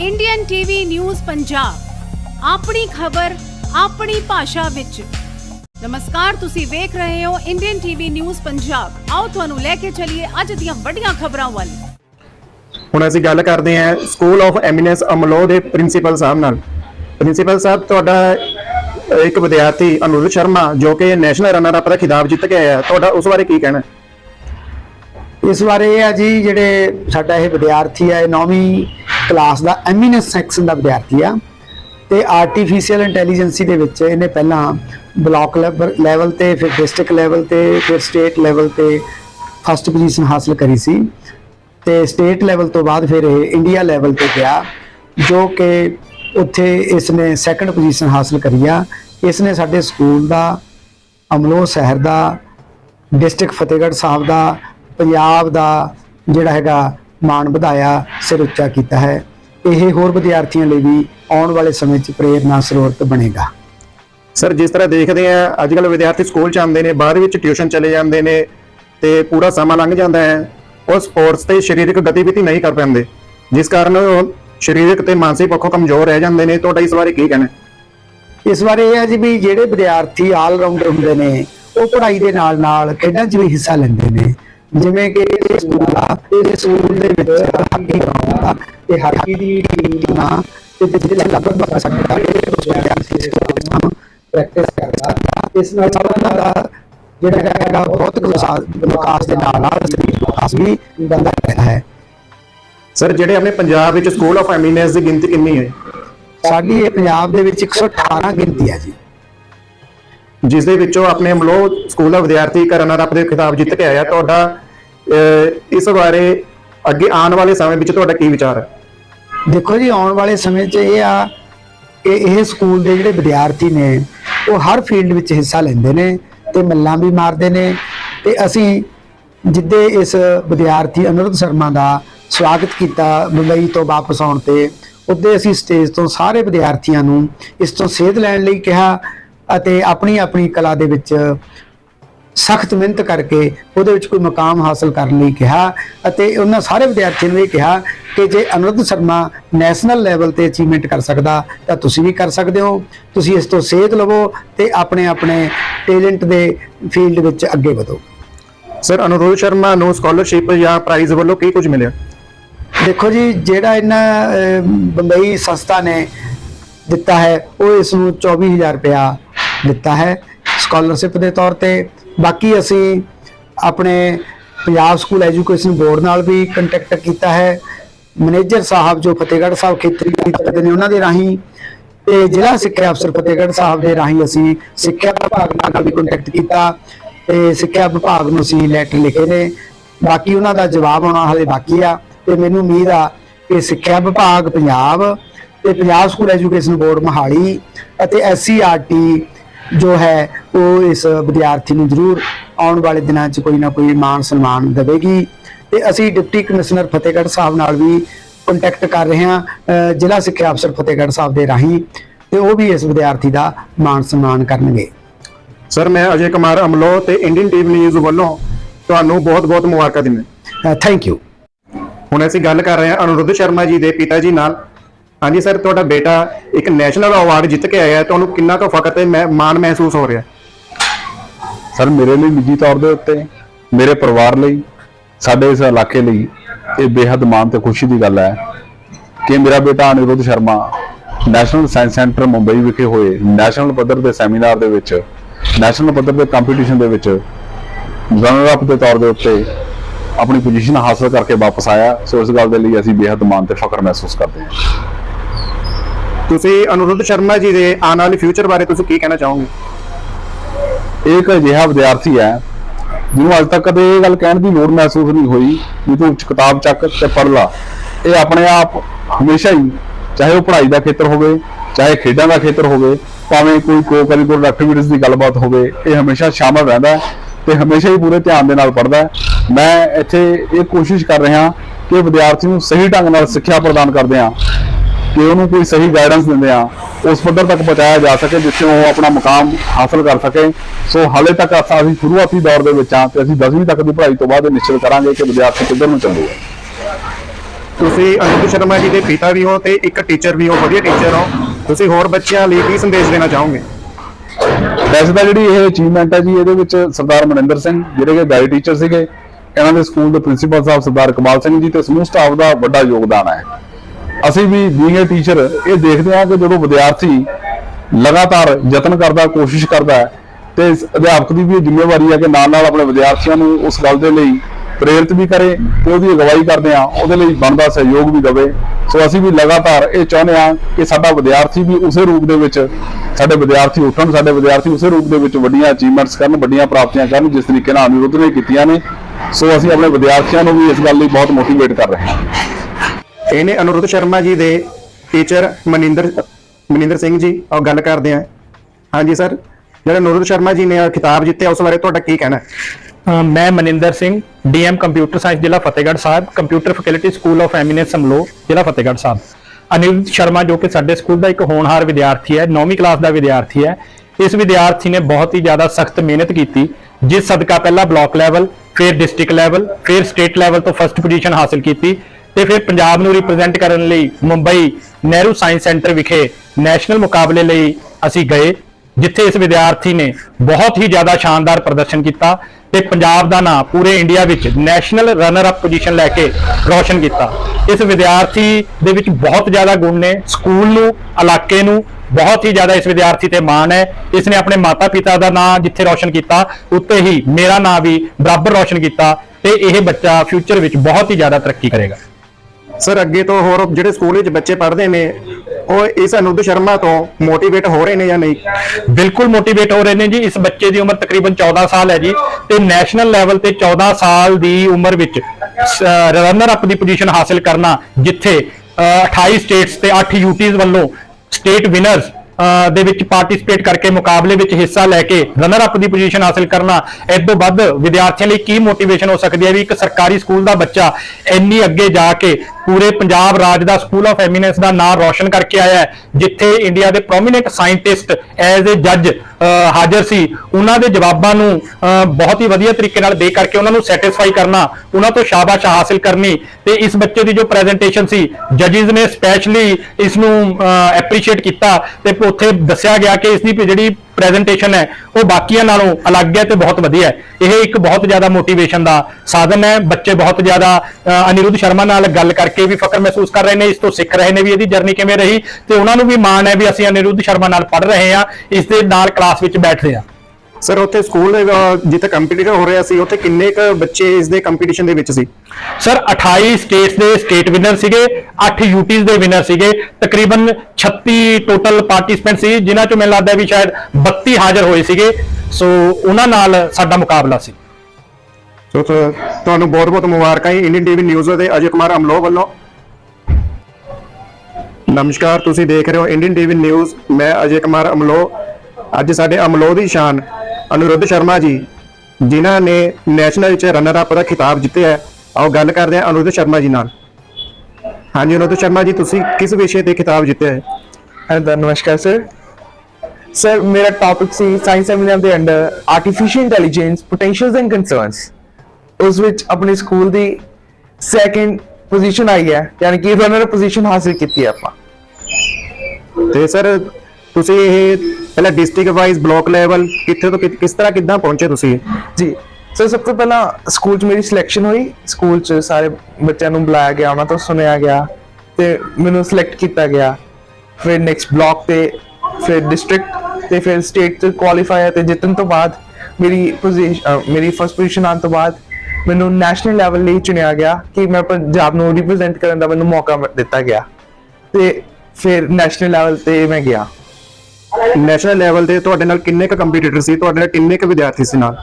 Indian TV news Punjab ਆਪਣੀ ਖਬਰ ਆਪਣੀ ਭਾਸ਼ਾ ਵਿੱਚ। ਨਮਸਕਾਰ ਤੁਸੀਂ ਵੇਖ ਰਹੇ ਹੋ ਇੰਡੀਅਨ ਟੀਵੀ ਨਿਊਜ਼ ਪੰਜਾਬ ਆਓ ਤੁਹਾਨੂੰ ਲੈ ਕੇ ਚੱਲੀਏ ਅੱਜ ਦੀਆਂ ਵੱਡੀਆਂ ਖਬਰਾਂ ਵੱਲ। ਹੁਣ ਅਸੀਂ ਗੱਲ ਕਰਦੇ ਹਾਂ ਸਕੂਲ ਆਫ ਐਮੀਨੈਂਸ ਅਮਲੋ ਦੇ ਪ੍ਰਿੰਸੀਪਲ ਸਾਹਿਬ ਨਾਲ। ਪ੍ਰਿੰਸੀਪਲ ਸਾਹਿਬ ਤੁਹਾਡਾ ਇੱਕ ਵਿਦਿਆਰਥੀ ਅਨੁਰੁੱਧ ਸ਼ਰਮਾ ਜੋ ਕਿ ਨੈਸ਼ਨਲ ਰਨਰ ਅਪ ਦਾ ਖਿਤਾਬ ਜਿੱਤ ਕੇ ਆਇਆ। ਤੁਹਾਡਾ ਉਸ ਬਾਰੇ ਕੀ ਕਹਿਣਾ? ਹੈ? ਇਸ ਬਾਰੇ ਇਹ ਆ ਜੀ ਜਿਹੜੇ ਸਾਡਾ ਇਹ ਵਿਦਿਆਰਥੀ ਹੈ 9ਵੀਂ ਕਲਾਸ ਦਾ ਐਮੀਨੈਂਸ ਸੈਕਸ਼ਨ ਦਾ ਵਿਦਿਆਰਥੀ ਆ ਤੇ ਆਰਟੀਫੀਸ਼ੀਅਲ ਇੰਟੈਲੀਜੈਂਸੀ ਦੇ ਵਿੱਚ ਇਹਨੇ ਪਹਿਲਾਂ ਬਲਾਕ ਲੈਵਲ ਤੇ, ਫਿਰ ਡਿਸਟ੍ਰਿਕਟ ਲੈਵਲ ਤੇ, ਫਿਰ ਸਟੇਟ ਲੈਵਲ ਤੇ ਫਸਟ ਪੋਜੀਸ਼ਨ ਹਾਸਲ ਕਰੀ ਸੀ ਤੇ ਸਟੇਟ ਲੈਵਲ ਤੋਂ ਬਾਅਦ ਫਿਰ ਇਹ ਇੰਡੀਆ ਲੈਵਲ ਤੇ ਗਿਆ, ਜੋ ਕਿ ਉੱਥੇ ਇਸ ਨੇ ਸੈਕੰਡ ਪੋਜੀਸ਼ਨ ਹਾਸਲ ਕਰੀ ਆ। ਇਸ ਨੇ ਸਾਡੇ ਸਕੂਲ ਦਾ ਅਮਲੋ ਸ਼ਹਿਰ ਦਾ ਡਿਸਟ੍ਰਿਕਟ ਫਤਿਹਗੜ੍ਹ ਸਾਹਿਬ ਦਾ, ਪੰਜਾਬ ਦਾ ਜਿਹੜਾ ਹੈਗਾ ਮਾਣ ਵਧਾਇਆ ਸਿਰ ਉੱਚਾ ਕੀਤਾ ਹੈ। ਇਹ ਹੋਰ ਵਿਦਿਆਰਥੀਆਂ ਲਈ ਵੀ ਆਉਣ ਵਾਲੇ ਸਮੇਂ 'ਚ ਪ੍ਰੇਰਨਾ ਸਰੋਤ ਬਣੇਗਾ। ਸਰ ਜਿਸ ਤਰ੍ਹਾਂ ਦੇਖਦੇ ਆ ਅੱਜ ਕੱਲ੍ਹ ਵਿਦਿਆਰਥੀ ਸਕੂਲ ਚ ਆਉਂਦੇ ਨੇ ਬਾਅਦ ਵਿੱਚ ਟਿਊਸ਼ਨ ਚਲੇ ਜਾਂਦੇ ਨੇ ਤੇ ਪੂਰਾ ਸਮਾਂ ਲੰਘ ਜਾਂਦਾ ਹੈ ਉਹ ਸਪੋਰਟਸ ਤੇ ਸਰੀਰਕ ਗਤੀਵਿਧੀ ਨਹੀਂ ਕਰ ਪਾਉਂਦੇ ਜਿਸ ਕਾਰਨ ਉਹ ਸਰੀਰਕ ਤੇ ਮਾਨਸਿਕ ਪੱਖੋਂ ਕਮਜ਼ੋਰ ਰਹਿ ਜਾਂਦੇ ਨੇ। ਤੁਹਾਡਾ ਇਸ ਬਾਰੇ ਕੀ ਕਹਿਣਾ? ਇਸ ਬਾਰੇ ਇਹ ਹੈ ਜੀ ਵੀ ਜਿਹੜੇ ਵਿਦਿਆਰਥੀ ਆਲ ਰਾਊਂਡਰ ਹੁੰਦੇ ਨੇ ਉਹ ਪੜ੍ਹਾਈ ਦੇ ਨਾਲ ਨਾਲ ਖੇਡਾਂ 'ਚ ਵੀ ਹਿੱਸਾ ਲੈਂਦੇ ਨੇ। ਜਿਵੇਂ ਕਿ ਇਹ ਸਕੂਲ ਸਕੂਲ ਦੇ ਵਿੱਚ ਹਾਕੀ ਗਰਾਊਂਡ ਆ ਤੇ ਹਾਕੀ ਦੀ ਟੀਮ ਆ ਤੇ ਜਿਹੜੇ ਲਗਭਗ ਸਾਡਾ ਇਹ ਵਿਦਿਆਰਥੀ ਪ੍ਰੈਕਟਿਸ ਕਰਦਾ ਇਸ ਨਾਲ ਉਹਨਾਂ ਦਾ ਜਿਹੜਾ ਹੈਗਾ ਬਹੁਤ ਵਿਕਾਸ ਦੇ ਨਾਲ ਨਾਲ ਸਰੀਰ ਵਿਕਾਸ ਵੀ ਬੰਦਾ ਰਹਿੰਦਾ ਹੈ। ਸਰ ਜਿਹੜੇ ਆਪਣੇ ਪੰਜਾਬ ਵਿੱਚ ਸਕੂਲ ਆਫ ਐਮੀਨੈਂਸ ਦੀ ਗਿਣਤੀ ਕਿੰਨੀ ਹੈ? ਸਾਡੀ ਇਹ ਪੰਜਾਬ ਦੇ ਵਿੱਚ 118 ਗਿਣਤੀ ਹੈ ਜੀ। ਜਿਸ ਦੇ ਵਿੱਚੋਂ ਆਪਣੇ ਅਮਲੋ ਸਕੂਲ ਦਾ ਵਿਦਿਆਰਥੀ ਇੱਕ ਰਨਰ ਅਪ ਦੇ ਖਿਤਾਬ ਜਿੱਤ ਕੇ ਆਇਆ। ਤੁਹਾਡਾ ਇਸ ਬਾਰੇ ਅੱਗੇ ਆਉਣ ਵਾਲੇ ਸਮੇਂ ਵਿੱਚ ਤੁਹਾਡਾ ਕੀ ਵਿਚਾਰ ਹੈ? ਦੇਖੋ ਜੀ, ਆਉਣ ਵਾਲੇ ਸਮੇਂ 'ਚ ਇਹ ਆ ਕਿ ਇਹ ਸਕੂਲ ਦੇ ਜਿਹੜੇ ਵਿਦਿਆਰਥੀ ਨੇ, ਉਹ ਹਰ ਫੀਲਡ ਵਿੱਚ ਹਿੱਸਾ ਲੈਂਦੇ ਨੇ ਤੇ ਮੱਲਾਂ ਵੀ ਮਾਰਦੇ ਨੇ ਤੇ ਅਸੀਂ ਜਿੱਦੇ ਇਸ ਵਿਦਿਆਰਥੀ ਅਨੁਰੁੱਧ ਸ਼ਰਮਾ ਦਾ ਸਵਾਗਤ ਕੀਤਾ ਮੁੰਬਈ ਤੋਂ ਵਾਪਸ ਆਉਣ ਤੇ, ਉੱਦੇ ਅਸੀਂ ਸਟੇਜ ਤੋਂ ਸਾਰੇ ਵਿਦਿਆਰਥੀਆਂ ਨੂੰ ਇਸ ਤੋਂ ਸੇਧ ਲੈਣ ਲਈ ਕਿਹਾ ਅਤੇ ਆਪਣੀ ਆਪਣੀ ਕਲਾ ਦੇ ਵਿੱਚ ਸਖਤ ਮਿਹਨਤ ਕਰਕੇ ਉਹਦੇ ਵਿੱਚ ਕੋਈ ਮਕਾਮ ਹਾਸਲ ਕਰਨ ਲਈ ਕਿਹਾ ਅਤੇ ਉਹਨਾਂ ਸਾਰੇ ਵਿਦਿਆਰਥੀਆਂ ਨੂੰ ਇਹ ਕਿਹਾ ਕਿ ਜੇ ਅਨੁਰੁੱਧ ਸ਼ਰਮਾ ਨੈਸ਼ਨਲ ਲੈਵਲ ਤੇ ਅਚੀਵਮੈਂਟ ਕਰ ਸਕਦਾ ਤਾਂ ਤੁਸੀਂ ਵੀ ਕਰ ਸਕਦੇ ਹੋ। ਤੁਸੀਂ ਇਸ ਤੋਂ ਸੇਧ ਲਵੋ ਤੇ ਆਪਣੇ ਆਪਣੇ ਟੈਲੈਂਟ ਦੇ ਫੀਲਡ ਵਿੱਚ ਅੱਗੇ ਵਧੋ। ਸਰ ਅਨੁਰੋਧ ਸ਼ਰਮਾ ਨੂੰ ਸਕਾਲਰਸ਼ਿਪ ਜਾਂ ਪ੍ਰਾਈਜ਼ ਵੱਲੋਂ ਕੀ ਕੁਝ ਮਿਲਿਆ? ਦੇਖੋ ਜੀ ਜਿਹੜਾ ਇਹਨਾਂ ਬੰਬਈ ਸੰਸਥਾ ਨੇ ਦਿੱਤਾ ਹੈ ਉਹ ਇਸ ਨੂੰ 24000 ਰੁਪਇਆ ਦਿੱਤਾ ਹੈ ਸਕਾਲਰਸ਼ਿਪ ਦੇ ਤੌਰ ਤੇ। ਬਾਕੀ ਅਸੀਂ ਆਪਣੇ ਪੰਜਾਬ ਸਕੂਲ ਐਜੂਕੇਸ਼ਨ ਬੋਰਡ ਨਾਲ ਵੀ ਕੰਟੈਕਟ ਕੀਤਾ ਹੈ। ਮੈਨੇਜਰ ਸਾਹਿਬ ਜੋ ਫਤਿਹਗੜ੍ਹ ਸਾਹਿਬ ਖੇਤਰੀ ਦਫ਼ਤਰ ਨੇ, ਉਹਨਾਂ ਦੇ ਰਾਹੀਂ ਤੇ ਜ਼ਿਲ੍ਹਾ ਸਿੱਖਿਆ ਅਫਸਰ ਫਤਿਹਗੜ੍ਹ ਸਾਹਿਬ ਦੇ ਰਾਹੀਂ ਅਸੀਂ ਸਿੱਖਿਆ ਵਿਭਾਗ ਨਾਲ ਵੀ ਕੰਟੈਕਟ ਕੀਤਾ ਤੇ ਸਿੱਖਿਆ ਵਿਭਾਗ ਨੂੰ ਅਸੀਂ ਲੈਟਰ ਲਿਖੇ ਨੇ। ਬਾਕੀ ਉਹਨਾਂ ਦਾ ਜਵਾਬ ਆਉਣਾ ਹਲੇ ਬਾਕੀ ਆ ਤੇ ਮੈਨੂੰ ਉਮੀਦ ਆ ਕਿ ਸਿੱਖਿਆ ਵਿਭਾਗ ਪੰਜਾਬ ਤੇ Punjab school education board Mohali ਅਤੇ ਐਸਸੀਆਰਟੀ ਜੋ ਹੈ ਉਹ ਇਸ ਵਿਦਿਆਰਥੀ ਨੂੰ ਜ਼ਰੂਰ ਆਉਣ ਵਾਲੇ ਦਿਨਾਂ 'ਚ ਕੋਈ ਨਾ ਕੋਈ ਮਾਣ ਸਨਮਾਨ ਦੇਵੇਗੀ। ਤੇ ਅਸੀਂ ਡਿਪਟੀ ਕਮਿਸ਼ਨਰ ਫਤਿਹਗੜ੍ਹ ਸਾਹਿਬ ਨਾਲ ਵੀ ਕੰਟੈਕਟ ਕਰ ਰਹੇ ਹਾਂ ਜ਼ਿਲ੍ਹਾ ਸਿੱਖਿਆ ਅਫਸਰ ਫਤਿਹਗੜ੍ਹ ਸਾਹਿਬ ਦੇ ਰਾਹੀਂ ਤੇ ਉਹ ਵੀ ਇਸ ਵਿਦਿਆਰਥੀ ਦਾ ਮਾਣ ਸਨਮਾਨ ਕਰਨਗੇ। ਸਰ ਮੈਂ ਅਜੇ ਕੁਮਾਰ ਅਮਲੋ ਤੇ ਇੰਡੀਅਨ ਟੀਵੀ ਨਿਊਜ਼ ਵੱਲੋਂ ਤੁਹਾਨੂੰ ਬਹੁਤ-ਬਹੁਤ ਮੁਬਾਰਕਾਂ ਦਿੰਦਾ ਥੈਂਕ ਯੂ ਹੁਣ ਅਸੀਂ ਗੱਲ ਕਰ ਰਹੇ ਹਾਂ ਅਨੁਰੁੱਧ ਸ਼ਰਮਾ ਜੀ ਦੇ ਪਿਤਾ ਜੀ ਨਾਲ। ਹਾਂਜੀ ਸਰ, ਤੁਹਾਡਾ ਬੇਟਾ ਇੱਕ ਨੈਸ਼ਨਲ ਅਵਾਰਡ ਜਿੱਤ ਕੇ ਆਇਆ ਹੈ। ਤੁਹਾਨੂੰ ਕਿੰਨਾ ਕੁ ਫਖਰ ਤੇ ਮੈਂ ਮਾਣ ਮਹਿਸੂਸ ਹੋ ਰਿਹਾ ਸਰ, ਮੇਰੇ ਲਈ ਨਿੱਜੀ ਤੌਰ ਦੇ ਉੱਤੇ, ਮੇਰੇ ਪਰਿਵਾਰ ਲਈ, ਸਾਡੇ ਇਸ ਇਲਾਕੇ ਲਈ ਇਹ ਬੇहद ਮਾਣ ਤੇ ਖੁਸ਼ੀ ਦੀ ਗੱਲ ਹੈ ਕਿ ਮੇਰਾ ਬੇਟਾ Anirudh Sharma national science centre Mumbai ਵਿਖੇ ਹੋਏ, ਨੈਸ਼ਨਲ ਪੱਧਰ ਦੇ ਸੈਮੀਨਾਰ ਦੇ ਵਿੱਚ, ਨੈਸ਼ਨਲ ਪੱਧਰ ਦੇ ਕੰਪੀਟੀਸ਼ਨ ਦੇ ਵਿੱਚ ਰਨਰ ਅਪ ਦੇ ਤੌਰ ਦੇ ਉੱਤੇ ਆਪਣੀ ਪੋਜੀਸ਼ਨ ਹਾਸਲ ਕਰਕੇ ਵਾਪਸ ਆਇਆ। ਸੋ ਇਸ ਗੱਲ ਦੇ ਲਈ ਅਸੀਂ ਬੇहद ਮਾਣ ਤੇ ਫਖਰ ਮਹਿਸੂਸ ਕਰਦੇ ਹਾਂ। ਤੁਸੀਂ ਅਨੁਰੁੱਧ ਸ਼ਰਮਾ ਜੀ ਦੇ ਆਉਣ ਵਾਲੇ ਫਿਊਚਰ ਬਾਰੇ ਤੁਸੀਂ ਕੀ ਕਹਿਣਾ ਚਾਹੋਗੇ? ਇੱਕ ਅਜਿਹਾ ਵਿਦਿਆਰਥੀ ਹੈ, ਜਿਹਨੂੰ ਅੱਜ ਤੱਕ ਕਦੇ ਇਹ ਗੱਲ ਕਹਿਣ ਦੀ ਲੋੜ ਮਹਿਸੂਸ ਨਹੀਂ ਹੋਈ ਵੀ ਤੂੰ ਚ ਕਿਤਾਬ ਚੱਕ ਤੇ ਪੜ੍ਹ ਲਾ। ਇਹ ਆਪਣੇ ਆਪ ਹਮੇਸ਼ਾ ਹੀ, ਚਾਹੇ ਉਹ ਪੜ੍ਹਾਈ ਦਾ ਖੇਤਰ ਹੋਵੇ, ਚਾਹੇ ਖੇਡਾਂ ਦਾ ਖੇਤਰ ਹੋਵੇ, ਭਾਵੇਂ ਕੋਈ ਕੋ ਕਰਿਕੂਲਰ ਐਕਟੀਵਿਟੀਜ਼ ਦੀ ਗੱਲਬਾਤ ਹੋਵੇ, ਇਹ ਹਮੇਸ਼ਾ ਸ਼ਾਮਲ ਰਹਿੰਦਾ ਹੈ ਤੇ ਹਮੇਸ਼ਾ ਹੀ ਪੂਰੇ ਧਿਆਨ ਦੇ ਨਾਲ ਪੜ੍ਹਦਾ ਹੈ। ਮੈਂ ਇੱਥੇ ਇਹ ਕੋਸ਼ਿਸ਼ ਕਰ ਰਿਹਾ ਕਿ ਵਿਦਿਆਰਥੀ ਨੂੰ ਸਹੀ ਢੰਗ ਨਾਲ ਸਿੱਖਿਆ ਪ੍ਰਦਾਨ ਕਰਦੇ ਹਾਂ। ਕਿ ਉਹਨੂੰ ਕੋਈ ਸਹੀ ਗਾਈਡੈਂਸ ਦਿੰਦੇ ਆ ਉਸ ਪੱਧਰ ਤੱਕ ਪਹੁੰਚਾਇਆ ਜਾ ਸਕੇ ਜਿੱਥੇ ਉਹ ਆਪਣਾ ਮੁਕਾਮ ਹਾਸਲ ਕਰ ਸਕੇ। ਸੋ ਹਾਲੇ ਤੱਕ ਅਸੀਂ ਸ਼ੁਰੂਆਤੀ ਦੌਰ ਦੇ ਵਿੱਚ ਆ ਤੇ ਅਸੀਂ 10ਵੀਂ ਤੱਕ ਦੀ ਪੜ੍ਹਾਈ ਤੋਂ ਬਾਅਦ ਇਹ ਨਿਸ਼ਚਿਤ ਕਰਾਂਗੇ ਕਿ ਵਿਦਿਆਰਥੀ ਕਿੱਧਰ ਨੂੰ ਚੱਲੂਗਾ ਤੁਸੀਂ ਅਨੁਜ ਸ਼ਰਮਾ ਜੀ ਦੇ ਪਿਤਾ ਵੀ ਹੋ ਤੇ ਇੱਕ ਟੀਚਰ ਵੀ ਹੋ ਵਧੀਆ ਟੀਚਰ ਹੋ। ਤੁਸੀਂ ਹੋਰ ਬੱਚਿਆਂ ਲਈ ਕੀ ਸੰਦੇਸ਼ ਦੇਣਾ ਚਾਹੋਗੇ? ਵੈਸੇ ਤਾਂ ਜਿਹੜੀ ਇਹ ਅਚੀਵਮੈਂਟ ਹੈ ਜੀ ਇਹਦੇ ਵਿੱਚ ਸਰਦਾਰ ਮਨਿੰਦਰ ਸਿੰਘ ਜਿਹੜੇ ਕਿ ਗਾਇਡ ਟੀਚਰ ਸੀਗੇ ਇਹਨਾਂ ਦੇ ਸਕੂਲ ਦੇ ਪ੍ਰਿੰਸੀਪਲ ਸਾਹਿਬ ਸਰਦਾਰ ਕਮਾਲ ਸਿੰਘ ਜੀ ਤੇ ਸਮੂਹ ਸਟਾਫ ਦਾ ਵੱਡਾ ਯੋਗਦਾਨ ਹੈ। ਅਸੀਂ ਵੀ ਬੀਇੰਗ ਅ ਟੀਚਰ ਇਹ ਦੇਖਦੇ ਹਾਂ ਕਿ ਜਦੋਂ ਵਿਦਿਆਰਥੀ ਲਗਾਤਾਰ ਯਤਨ ਕਰਦਾ, ਕੋਸ਼ਿਸ਼ ਕਰਦਾ ਹੈ, ਤੇ ਅਧਿਆਪਕ ਦੀ ਵੀ ਇਹ ਜ਼ਿੰਮੇਵਾਰੀ ਹੈ ਕਿ ਨਾਲ ਨਾਲ ਆਪਣੇ ਵਿਦਿਆਰਥੀਆਂ ਨੂੰ ਉਸ ਗੱਲ ਦੇ ਲਈ ਪ੍ਰੇਰਿਤ ਵੀ ਕਰੇ, ਤੇ ਉਹਦੀ ਅਗਵਾਈ ਕਰਦੇ ਆ ਉਹਦੇ ਲਈ ਬਣਦਾ ਸਹਿਯੋਗ ਵੀ ਦੇਵੇ। ਸੋ ਅਸੀਂ ਵੀ ਲਗਾਤਾਰ ਇਹ ਚਾਹੁੰਦੇ ਆ ਕਿ ਸਾਡਾ ਵਿਦਿਆਰਥੀ ਵੀ ਉਸੇ ਰੂਪ ਦੇ ਵਿੱਚ, ਸਾਡੇ ਵਿਦਿਆਰਥੀ ਉੱਠਣ, ਸਾਡੇ ਵਿਦਿਆਰਥੀ ਉਸੇ ਰੂਪ ਦੇ ਵਿੱਚ ਵੱਡੀਆਂ ਅਚੀਵਮੈਂਟਸ ਕਰਨ, ਵੱਡੀਆਂ ਪ੍ਰਾਪਤੀਆਂ ਕਰਨ, ਜਿਸ ਤਰੀਕੇ ਨਾਲ ਅਨਿਰੁੱਧ ਨੇ ਕੀਤੀਆਂ ਨੇ। ਸੋ ਅਸੀਂ ਆਪਣੇ ਵਿਦਿਆਰਥੀਆਂ ਨੂੰ ਵੀ ਇਸ ਗੱਲ ਲਈ ਬਹੁਤ ਮੋਟੀਵੇਟ ਕਰ ਰਹੇ ਹਾਂ। ਇਹਨੇ ਅਨੁਰੁੱਧ ਸ਼ਰਮਾ ਜੀ ਦੇ ਟੀਚਰ ਮਨਿੰਦਰ ਮਨਿੰਦਰ ਸਿੰਘ ਜੀ ਔਰ ਗੱਲ ਕਰਦੇ ਆ। ਹਾਂਜੀ ਸਰ ਜਿਹੜਾ ਅਨੁਰੁੱਧ ਸ਼ਰਮਾ ਜੀ ਨੇ ਖਿਤਾਬ ਜਿੱਤਿਆ, ਉਸ ਬਾਰੇ ਤੁਹਾਡਾ ਕੀ ਕਹਿਣਾ? ਹੈ ਮੈਂ Maninder Singh, DM computer science, ਜ਼ਿਲ੍ਹਾ Fatehgarh Sahib, computer faculty school of eminence ਸਮਲੋ ਜ਼ਿਲ੍ਹਾ ਫਤਿਹਗੜ੍ਹ ਸਾਹਿਬ। ਅਨਿਲ ਸ਼ਰਮਾ, ਜੋ ਕਿ ਸਾਡੇ ਸਕੂਲ ਦਾ ਇੱਕ ਹੋਣਹਾਰ ਵਿਦਿਆਰਥੀ ਹੈ 9ਵੀਂ ਕਲਾਸ ਦਾ ਵਿਦਿਆਰਥੀ ਹੈ, ਇਸ ਵਿਦਿਆਰਥੀ ਨੇ ਬਹੁਤ ਹੀ ਜ਼ਿਆਦਾ ਸਖਤ ਮਿਹਨਤ ਕੀਤੀ, ਜਿਸ ਸਦਕਾ ਪਹਿਲਾਂ ਬਲਾਕ ਲੈਵਲ, ਫਿਰ ਡਿਸਟ੍ਰਿਕਟ ਲੈਵਲ, ਫਿਰ ਸਟੇਟ ਲੈਵਲ ਤੋਂ ਫਸਟ ਪੋਜੀਸ਼ਨ ਹਾਸਲ ਕੀਤੀ ਤੇ ਫਿਰ ਪੰਜਾਬ ਨੂੰ ਰਿਪਰੈਜ਼ੈਂਟ ਕਰਨ ਲਈ ਮੁੰਬਈ ਨਹਿਰੂ ਸਾਇੰਸ ਸੈਂਟਰ ਵਿਖੇ ਨੈਸ਼ਨਲ ਮੁਕਾਬਲੇ ਲਈ ਅਸੀਂ ਗਏ, ਜਿੱਥੇ ਇਸ ਵਿਦਿਆਰਥੀ ਨੇ ਬਹੁਤ ਹੀ ਜ਼ਿਆਦਾ ਸ਼ਾਨਦਾਰ ਪ੍ਰਦਰਸ਼ਨ ਕੀਤਾ ਤੇ ਪੰਜਾਬ ਦਾ ਨਾਂ ਪੂਰੇ ਇੰਡੀਆ ਵਿੱਚ ਨੈਸ਼ਨਲ ਰਨਰ ਅਪ ਪੋਜੀਸ਼ਨ ਲੈ ਕੇ ਰੋਸ਼ਨ ਕੀਤਾ। ਇਸ ਵਿਦਿਆਰਥੀ ਦੇ ਵਿੱਚ ਬਹੁਤ ਜ਼ਿਆਦਾ ਗੁਣ ਨੇ, ਸਕੂਲ ਨੂੰ, ਇਲਾਕੇ ਨੂੰ, ਬਹੁਤ ਹੀ ਜ਼ਿਆਦਾ ਇਸ ਵਿਦਿਆਰਥੀ ਤੇ ਮਾਣ ਹੈ। ਇਸ ਨੇ ਆਪਣੇ ਮਾਤਾ-ਪਿਤਾ ਦਾ ਨਾਂ ਜਿੱਥੇ ਰੋਸ਼ਨ ਕੀਤਾ, ਉੱਤੇ ਹੀ ਮੇਰਾ ਨਾਂ ਵੀ ਬਰਾਬਰ ਰੋਸ਼ਨ ਕੀਤਾ ਤੇ ਇਹ ਬੱਚਾ ਫਿਊਚਰ ਵਿੱਚ ਬਹੁਤ ਹੀ ਜ਼ਿਆਦਾ ਤਰੱਕੀ ਕਰੇਗਾ। ਸਰ ਅੱਗੇ ਤੋਂ ਹੋਰ ਜਿਹੜੇ ਸਕੂਲ ਵਿੱਚ ਬੱਚੇ ਪੜ੍ਹਦੇ ਨੇ ਉਹ ਇਸ ਅਨੁਰੁੱਧ ਸ਼ਰਮਾ ਤੋਂ ਮੋਟੀਵੇਟ ਹੋ ਰਹੇ ਨੇ ਜਾਂ ਨਹੀਂ? ਬਿਲਕੁਲ ਮੋਟੀਵੇਟ ਹੋ ਰਹੇ ਨੇ ਜੀ ਇਸ ਬੱਚੇ ਦੀ ਉਮਰ ਤਕਰੀਬਨ 14 ਸਾਲ ਹੈ ਜੀ ਤੇ ਨੈਸ਼ਨਲ ਲੈਵਲ ਤੇ 14 ਸਾਲ ਦੀ ਉਮਰ ਵਿੱਚ ਰਨਰ ਅਪ ਦੀ ਪੋਜੀਸ਼ਨ ਹਾਸਲ ਕਰਨਾ ਜਿੱਥੇ ਅ, 28 ਸਟੇਟਸ ਤੇ 8 ਯੂਟੀਜ਼ ਵੱਲੋਂ ਸਟੇਟ ਵਿਨਰਸ ਦੇ ਵਿੱਚ ਪਾਰਟਿਸਿਪੇਟ ਕਰਕੇ ਮੁਕਾਬਲੇ ਵਿੱਚ ਹਿੱਸਾ ਲੈ ਕੇ ਰਨਰ ਅਪ ਦੀ ਪੋਜੀਸ਼ਨ ਹਾਸਲ ਕਰਨਾ, ਇਸ ਤੋਂ ਵੱਧ ਵਿਦਿਆਰਥੀਆਂ ਲਈ ਕੀ ਮੋਟੀਵੇਸ਼ਨ ਹੋ ਸਕਦੀ ਹੈ? ਵੀ ਇੱਕ ਸਰਕਾਰੀ ਸਕੂਲ ਦਾ ਬੱਚਾ ਇੰਨੀ ਅੱਗੇ ਜਾ ਕੇ ਪੂਰੇ ਪੰਜਾਬ ਰਾਜ ਦਾ ਸਕੂਲ ਆਫ ਐਮੀਨੈਂਸ ਦਾ ਨਾਮ ਰੌਸ਼ਨ ਕਰਕੇ ਆਇਆ ਹੈ, ਜਿੱਥੇ ਇੰਡੀਆ ਦੇ ਪ੍ਰੋਮਿਨੈਂਟ ਸਾਇੰਟਿਸਟ ਐਜ਼ ਅ ਜੱਜ ਹਾਜ਼ਰ ਸੀ। ਉਹਨਾਂ ਦੇ ਜਵਾਬਾਂ ਨੂੰ ਬਹੁਤ ਹੀ ਵਧੀਆ ਤਰੀਕੇ ਨਾਲ ਦੇ ਕਰਕੇ ਉਹਨਾਂ ਨੂੰ ਸੈਟੀਸਫਾਈ ਕਰਨਾ, ਉਹਨਾਂ ਤੋਂ ਸ਼ਾਬਾਸ਼ ਹਾਸਲ ਕਰਨੀ। ਤੇ ਇਸ ਬੱਚੇ ਦੀ ਜੋ ਪ੍ਰੈਜੈਂਟੇਸ਼ਨ ਸੀ ਜੱਜਿਸ ਨੇ ਸਪੈਸ਼ਲੀ ਇਸ ਨੂੰ ਐਪਰੀਸ਼ੀਏਟ ਕੀਤਾ ਤੇ ਉੱਥੇ ਦੱਸਿਆ ਗਿਆ ਕਿ ਇਸ ਦੀ ਜਿਹੜੀ ਪ੍ਰੈਜੈਂਟੇਸ਼ਨ ਹੈ, ਉਹ ਬਾਕੀਆਂ ਨਾਲੋਂ ਅਲੱਗ ਹੈ ਤੇ ਬਹੁਤ ਵਧੀਆ ਹੈ। ਇਹ ਇੱਕ ਬਹੁਤ ਜ਼ਿਆਦਾ ਮੋਟੀਵੇਸ਼ਨ ਦਾ ਸਾਧਨ ਹੈ। ਬੱਚੇ ਬਹੁਤ ਜ਼ਿਆਦਾ ਅਨਿਰੁੱਧ ਸ਼ਰਮਾ ਨਾਲ ਗੱਲ ਕਰਕੇ ਵੀ ਫਕਰ ਮਹਿਸੂਸ ਕਰ ਰਹੇ ਨੇ, ਇਸ ਤੋਂ ਸਿੱਖ ਰਹੇ ਨੇ ਵੀ ਇਹਦੀ ਜਰਨੀ ਕਿਵੇਂ ਰਹੀ ਤੇ ਉਹਨਾਂ ਨੂੰ ਵੀ ਮਾਣ ਹੈ ਵੀ ਅਸੀਂ ਅਨਿਰੁੱਧ ਸ਼ਰਮਾ ਨਾਲ ਪੜ੍ਹ ਰਹੇ ਹਾਂ, ਇਸ ਦੇ ਨਾਲ ਕਲਾਸ ਵਿੱਚ ਬੈਠ ਰਹੇ ਹਾਂ। ਸਰ ਉੱਥੇ ਸਕੂਲ ਜਿੱਥੇ ਕੰਪੀਟੀਸ਼ਨ ਹੋ ਰਿਹਾ ਸੀ ਉੱਥੇ ਕਿੰਨੇ ਕੁ ਬੱਚੇ ਇਸ ਦੇ ਕੰਪੀਟੀਸ਼ਨ ਦੇ ਵਿੱਚ ਸੀ? ਸਰ 28 ਸਟੇਟਸ ਦੇ ਸਟੇਟ ਵਿਨਰ ਸੀਗੇ 8 ਯੂਟੀਜ਼ ਦੇ ਵਿਨਰ ਸੀਗੇ ਤਕਰੀਬਨ 36 ਟੋਟਲ ਪਾਰਟਿਸਪੈਂਟ ਸੀ ਜਿਨ੍ਹਾਂ ਚੋਂ ਮੈਨੂੰ ਲੱਗਦਾ ਵੀ ਸ਼ਾਇਦ 32 ਹਾਜ਼ਰ ਹੋਏ ਸੀਗੇ। ਸੋ ਉਹਨਾਂ ਨਾਲ ਸਾਡਾ ਮੁਕਾਬਲਾ ਸੀ। ਸੋ ਤੁਹਾਨੂੰ ਬਹੁਤ ਬਹੁਤ ਮੁਬਾਰਕਾਂ ਇੰਡੀਅਨ ਟੀਵੀ ਨਿਊਜ਼ ਦੇ ਅਜੇ ਕੁਮਾਰ ਅਮਲੋ ਵੱਲੋਂ। ਨਮਸਕਾਰ ਤੁਸੀਂ ਦੇਖ ਰਹੇ ਹੋ ਇੰਡੀਅਨ ਟੀਵੀ ਨਿਊਜ਼ ਮੈਂ ਅਜੇ ਕੁਮਾਰ ਅਮਲੋ ਅੱਜ ਸਾਡੇ ਅਮਲੋ ਦੀ ਸ਼ਾਨ। ਅਨੁਰੁੱਧ ਸ਼ਰਮਾ ਜੀ ਜਿਨ੍ਹਾਂ ਨੇ ਨੈਸ਼ਨਲ ਵਿੱਚ ਰਨਰ ਅਪ ਦਾ ਖਿਤਾਬ ਜਿੱਤਿਆ ਹੈ ਆਓ ਗੱਲ ਕਰਦੇ ਹਾਂ ਅਨੁਰੁੱਧ ਸ਼ਰਮਾ ਜੀ ਨਾਲ। ਹਾਂਜੀ ਅਨੁਰੁੱਧ ਸ਼ਰਮਾ ਜੀ ਤੁਸੀਂ ਕਿਸ ਵਿਸ਼ੇ ਤੇ ਖਿਤਾਬ ਜਿੱਤਿਆ ਹੈ? ਹੈਲੋ ਨਮਸਕਾਰ ਸਰ ਸਰ ਮੇਰਾ ਟੌਪਿਕ ਸੀ ਸਾਇੰਸ ਸੈਮੀਨਾਰ ਦੇ under artificial intelligence potentials and concerns ਉਸ ਵਿੱਚ ਆਪਣੇ ਸਕੂਲ ਦੀ ਸੈਕੰਡ ਪੋਜੀਸ਼ਨ ਆਈ ਹੈ ਯਾਨੀ ਕਿ ਰਨਰ ਪੋਜੀਸ਼ਨ ਹਾਸਿਲ ਕੀਤੀ ਹੈ ਆਪਾਂ। ਤੇ ਸਰ ਤੁਸੀਂ ਇਹ ਪਹਿਲਾਂ ਡਿਸਟ੍ਰਿਕਟ ਵਾਈਜ਼ ਬਲਾਕ ਲੈਵਲ ਕਿੱਥੇ ਤੋਂ ਕਿ- ਕਿਸ ਤਰ੍ਹਾਂ ਕਿੱਦਾਂ ਪਹੁੰਚੇ ਤੁਸੀਂ? ਜੀ, ਸਰ, ਸਭ ਤੋਂ ਪਹਿਲਾਂ ਸਕੂਲ 'ਚ ਮੇਰੀ ਸਿਲੈਕਸ਼ਨ ਹੋਈ। ਸਕੂਲ 'ਚ ਸਾਰੇ ਬੱਚਿਆਂ ਨੂੰ ਬੁਲਾਇਆ ਗਿਆ, ਉਹਨਾਂ ਤੋਂ ਸੁਣਿਆ ਗਿਆ ਤੇ ਮੈਨੂੰ ਸਿਲੈਕਟ ਕੀਤਾ ਗਿਆ। ਫਿਰ ਨੈਕਸਟ ਬਲਾਕ ਤੇ, ਫਿਰ ਡਿਸਟ੍ਰਿਕਟ ਤੇ ਫਿਰ ਸਟੇਟ ਤੇ ਕੁਆਲੀਫਾਈ ਤੇ ਜਿੱਤਣ ਤੋਂ ਬਾਅਦ ਮੇਰੀ ਪੋਜੀਸ਼ਨ ਮੇਰੀ ਫਸਟ ਪੋਜੀਸ਼ਨ ਆਉਣ ਤੋਂ ਬਾਅਦ ਮੈਨੂੰ ਨੈਸ਼ਨਲ ਲੈਵਲ ਲਈ ਚੁਣਿਆ ਗਿਆ ਕਿ ਮੈਂ ਪੰਜਾਬ ਨੂੰ ਰਿਪਰੈਜ਼ੈਂਟ ਕਰਨ ਦਾ ਮੈਨੂੰ ਮੌਕਾ ਦਿੱਤਾ ਗਿਆ ਤੇ ਫਿਰ ਨੈਸ਼ਨਲ ਲੈਵਲ ਤੇ ਮੈਂ ਗਿਆ। ਨੈਸ਼ਨਲ ਲੈਵਲ ਤੇ ਤੁਹਾਡੇ ਨਾਲ ਕਿੰਨੇ ਕੁ ਕੰਪੀਟੀਟਰ ਸੀ? ਤੁਹਾਡੇ ਨਾਲ ਕਿੰਨੇ ਕੁ ਵਿਦਿਆਰਥੀ ਸੀ ਨਾਲ?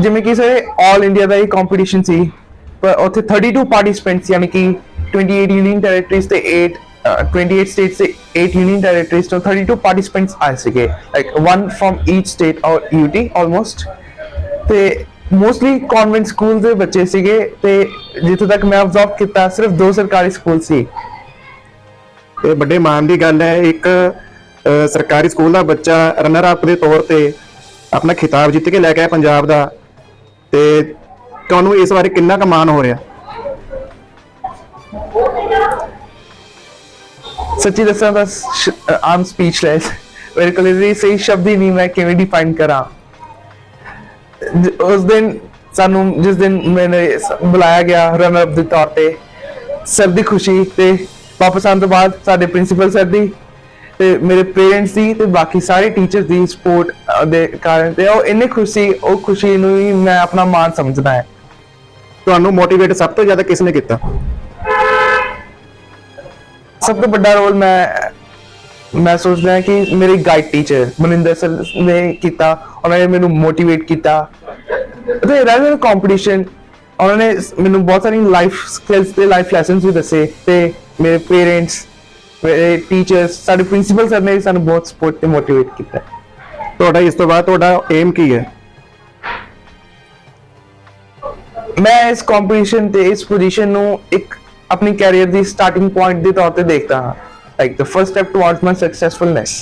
ਜਿਵੇਂ ਕਿ ਸਰ 올 ਇੰਡੀਆ ਦਾ ਹੀ ਕੰਪੀਟੀਸ਼ਨ ਸੀ। ਪਰ ਉੱਥੇ 32 ਪਾਰਟਿਸਪੈਂਟਸ ਯਾਨੀ ਕਿ 28 ਯੂਨੀਅਨ ਟੈਰੀਟਰੀਜ਼ ਤੇ 8 ਅਹ, 28 ਸਟੇਟਸ ਤੇ 8 ਯੂਨੀਅਨ ਟੈਰੀਟਰੀਜ਼ ਤੋਂ 32 ਪਾਰਟਿਸਪੈਂਟਸ ਆਏ ਸੀਗੇ। Like one from each state or UT almost ਤੇ ਮੋਸਟਲੀ ਕਨਵੈਂਟ ਸਕੂਲ ਦੇ ਬੱਚੇ ਸੀਗੇ ਤੇ ਜਿੱਥੇ ਤੱਕ ਮੈਂ ਅਬਜ਼ਰਵ ਕੀਤਾ ਸਿਰਫ ਦੋ ਸਰਕਾਰੀ ਸਕੂਲ ਸੀ। ਇਹ ਵੱਡੇ ਮਾਣ ਦੀ ਗੱਲ ਹੈ। ਇੱਕ ਸਰਕਾਰੀ ਸਕੂਲ ਦਾ ਬੱਚਾ ਰਨਰ ਅਪ ਦੇ ਤੌਰ ਤੇ ਆਪਣਾ ਖਿਤਾਬ ਜਿੱਤ ਕੇ ਲੈ ਕੇ ਆਇਆ ਪੰਜਾਬ ਦਾ। ਤੇ ਤੁਹਾਨੂੰ ਇਸ ਬਾਰੇ ਕਿੰਨਾ ਕੁ ਮਾਣ ਹੋ ਰਿਹਾ? ਸੱਚੀ ਦੱਸਾਂ ਤਾਂ ਆਮ ਸਪੀਚਲੈਸ ਮੇਰੇ ਕੋਲ ਇਹਦੇ ਸਹੀ ਸ਼ਬਦ ਹੀ ਨਹੀਂ, ਮੈਂ ਕਿਵੇਂ ਡਿਫਾਈਨ ਕਰਾਂ? ਉਸ ਦਿਨ ਸਾਨੂੰ, ਜਿਸ ਦਿਨ ਮੈਨੇ ਬੁਲਾਇਆ ਗਿਆ ਰਨਰ ਅਪ ਦੇ ਤੌਰ ਤੇ, ਸਰ ਦੀ ਖੁਸ਼ੀ ਤੇ ਵਾਪਸ ਆਉਣ ਤੋਂ ਬਾਅਦ ਸਾਡੇ ਪ੍ਰਿੰਸੀਪਲ ਸਰ ਦੀ ਤੇ ਮੇਰੇ ਪੇਰੈਂਟਸ ਦੀ ਤੇ ਬਾਕੀ ਸਾਰੇ ਟੀਚਰਸ ਦੀ ਸਪੋਰਟ ਦੇ ਕਾਰਨ ਤੇ ਉਹ ਇੰਨੇ ਖੁਸ਼ੀ ਉਹ ਖੁਸ਼ੀ ਨੂੰ ਹੀ ਮੈਂ ਆਪਣਾ ਮਾਣ ਸਮਝਦਾ ਹੈ। ਤੁਹਾਨੂੰ ਮੋਟੀਵੇਟ ਸਭ ਤੋਂ ਜ਼ਿਆਦਾ ਕਿਸ ਨੇ ਕੀਤਾ? ਸਭ ਤੋਂ ਵੱਡਾ ਰੋਲ ਮੈਂ ਮੈਂ ਸੋਚਦਾ ਹਾਂ ਕਿ ਮੇਰੇ ਗਾਈਡ ਟੀਚਰ ਮਨਿੰਦਰ ਸਰ ਨੇ ਕੀਤਾ ਉਹਨਾਂ ਨੇ ਮੈਨੂੰ ਮੋਟੀਵੇਟ ਕੀਤਾ। ਤੇ ਰੈਦਰ ਕੰਪੀਟੀਸ਼ਨ ਉਹਨਾਂ ਨੇ ਮੈਨੂੰ ਬਹੁਤ ਸਾਰੀ ਲਾਈਫ ਸਕਿੱਲਸ ਤੇ ਲਾਈਫ ਲੈਸਨਸ ਵੀ ਦੱਸੇ ਤੇ ਮੇਰੇ ਪੇਰੈਂਟਸ ਮੇਰੇ ਟੀਚਰਸ ਸਾਡੇ ਪ੍ਰਿੰਸੀਪਲ ਸਰ ਨੇ ਸਾਨੂੰ ਬਹੁਤ ਸਪੋਰਟ ਤੇ ਮੋਟੀਵੇਟ ਕੀਤਾ ਤੁਹਾਡਾ ਇਸ ਤੋਂ ਬਾਅਦ ਤੁਹਾਡਾ ਏਮ ਕੀ ਹੈ? ਮੈਂ ਇਸ ਕੰਪੀਟੀਸ਼ਨ ਤੇ ਇਸ ਪੋਜੀਸ਼ਨ ਨੂੰ ਇੱਕ ਆਪਣੀ ਕੈਰੀਅਰ ਦੀ ਸਟਾਰਟਿੰਗ ਪੁਆਇੰਟ ਦੇ ਤੌਰ ਤੇ ਦੇਖਦਾ ਹਾਂ। Like the first step towards my successfulness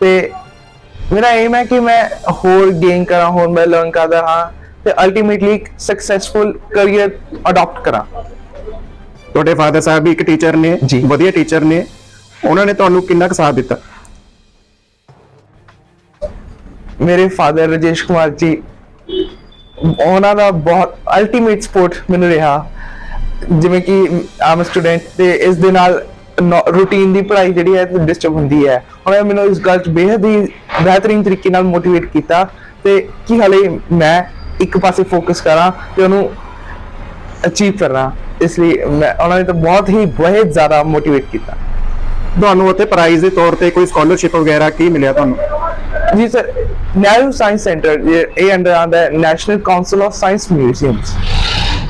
ਤੇ ਮੇਰਾ ਏਮ ਹੈ ਕਿ ਮੈਂ ਹੋਰ ਗੇਨ ਕਰਾਂ ਹੋਰ ਮੈਂ ਲਰਨ ਕਰਦਾ ਹਾਂ ਤੇ ਅਲਟੀਮੇਟਲੀ ਇੱਕ ਸਕਸੈਸਫੁਲ ਕੈਰੀਅਰ ਅਡਾਪਟ ਕਰਾਂ। ਤੁਹਾਡੇ ਫਾਦਰ ਸਾਹਿਬ ਵੀ ਇੱਕ ਟੀਚਰ ਨੇ ਜੀ। ਵਧੀਆ ਟੀਚਰ ਨੇ। ਉਹਨਾਂ ਨੇ ਤੁਹਾਨੂੰ ਕਿੰਨਾ ਕੁ ਸਾਥ ਦਿੱਤਾ? ਮੇਰੇ ਫਾਦਰ ਰਜੇਸ਼ ਕੁਮਾਰ ਜੀ ਉਹਨਾਂ ਦਾ ਬਹੁਤ ਅਲਟੀਮੇਟ ਸਪੋਰਟ ਮੈਨੂੰ ਰਿਹਾ। ਜਿਵੇਂ ਕਿ ਆਮ ਸਟੂਡੈਂਟ ਤੇ ਇਸ ਦੇ ਨਾਲ ਰੂਟੀਨ ਦੀ ਪੜ੍ਹਾਈ ਜਿਹੜੀ ਹੈ ਡਿਸਟਰਬ ਹੁੰਦੀ ਹੈ। ਉਹਨਾਂ ਨੇ ਮੈਨੂੰ ਇਸ ਗੱਲ 'ਚ ਬੇਹੱਦ ਹੀ ਬਿਹਤਰੀਨ ਤਰੀਕੇ ਨਾਲ ਮੋਟੀਵੇਟ ਕੀਤਾ ਤੇ ਕਿ ਹਲੇ ਮੈਂ ਇੱਕ ਪਾਸੇ ਫੋਕਸ ਕਰਾਂ ਤੇ ਉਹਨੂੰ ਅਚੀਵ ਕਰਾਂ। ਇਸ ਲਈ ਮੈਂ ਉਹਨਾਂ ਨੇ ਤਾਂ ਬਹੁਤ ਹੀ ਬਹੁਤ ਜ਼ਿਆਦਾ ਮੋਟੀਵੇਟ ਕੀਤਾ। ਤੁਹਾਨੂੰ ਉੱਥੇ ਪ੍ਰਾਈਜ਼ ਦੇ ਤੌਰ ਤੇ ਕੋਈ ਸਕਾਲਰਸ਼ਿਪ ਵਗੈਰਾ ਕੀ ਮਿਲਿਆ ਤੁਹਾਨੂੰ? ਜੀ ਸਰ ਨਹਿਰੂ ਸਾਇੰਸ ਸੈਂਟਰ ਇਹ ਅੰਡਰ ਆਉਂਦਾ ਹੈ national council of science museums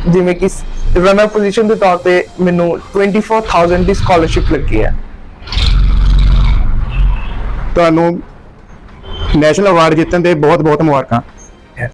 ਜਿਵੇਂ ਕਿ ਰਨਰ ਪੋਜੀਸ਼ਨ ਦੇ ਤੌਰ ਤੇ ਮੈਨੂੰ 24000 ਦੀ ਸਕਾਲਰਸ਼ਿਪ ਲੱਗੀ ਹੈ। ਤੁਹਾਨੂੰ ਨੈਸ਼ਨਲ ਅਵਾਰਡ ਜਿੱਤਣ ਦੇ ਬਹੁਤ ਬਹੁਤ ਮੁਬਾਰਕਾਂ।